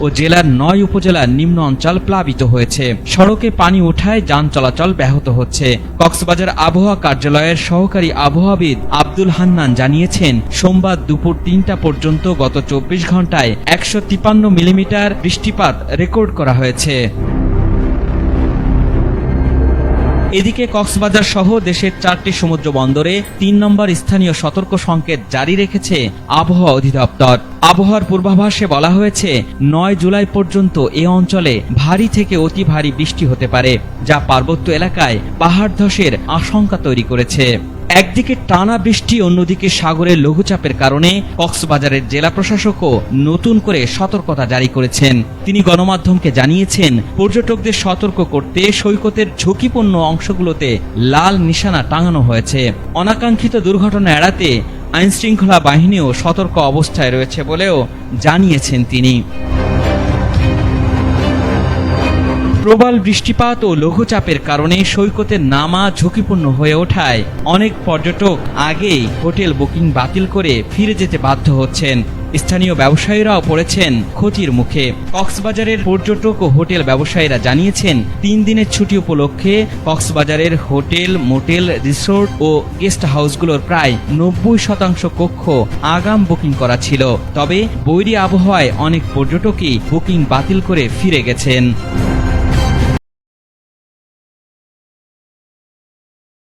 ও জেলার নয় উপজেলার নিম্ন অঞ্চল প্লাবিত হয়েছে। সড়কে পানি ওঠায় যান চলাচল ব্যাহত হচ্ছে। কক্সবাজার আবহাওয়া কার্যালয়ের সহকারী আবহাওয়াবিদ আব্দুল হান্নান জানিয়েছেন, সোমবার দুপুর তিনটা পর্যন্ত গত চব্বিশ ঘন্টায় একশো মিলিমিটার বৃষ্টিপাত রেকর্ড করা হয়েছে। এদিকে কক্সবাজার সহ দেশের চারটি সমুদ্র বন্দরে তিন নম্বর স্থানীয় সতর্ক সংকেত জারি রেখেছে আবহাওয়া অধিদপ্তর। আবহাওয়ার পূর্বাভাসে বলা হয়েছে, নয় জুলাই পর্যন্ত এ অঞ্চলে ভারী থেকে অতি ভারী বৃষ্টি হতে পারে, যা পার্বত্য এলাকায় পাহাড় ধসের আশঙ্কা তৈরি করেছে। একদিকে টানা বৃষ্টি, অন্যদিকে সাগরের লঘুচাপের কারণে কক্সবাজারের জেলা প্রশাসকও নতুন করে সতর্কতা জারি করেছেন। তিনি গণমাধ্যমকে জানিয়েছেন, পর্যটকদের সতর্ক করতে সৈকতের ঝুঁকিপূর্ণ অংশগুলোতে লাল নিশানা টাঙানো হয়েছে। অনাকাঙ্ক্ষিত দুর্ঘটনা এড়াতে আইনশৃঙ্খলা বাহিনীও সতর্ক অবস্থায় রয়েছে বলেও জানিয়েছেন তিনি। প্রবল বৃষ্টিপাত ও লঘুচাপের কারণে সৈকতে নামা ঝুঁকিপূর্ণ হয়ে ওঠায়। অনেক পর্যটক আগেই হোটেল বুকিং বাতিল করে ফিরে যেতে বাধ্য হচ্ছেন। স্থানীয় ব্যবসায়ীরাও পড়েছেন ক্ষতির মুখে। কক্সবাজারের পর্যটক ও হোটেল ব্যবসায়ীরা জানিয়েছেন, তিন দিনের ছুটি উপলক্ষে কক্সবাজারের হোটেল, মোটেল, রিসোর্ট ও গেস্ট হাউসগুলোর প্রায় নব্বই শতাংশ কক্ষ আগাম বুকিং করা ছিল। তবে বৈরী আবহাওয়ায় অনেক পর্যটকই বুকিং বাতিল করে ফিরে গেছেন।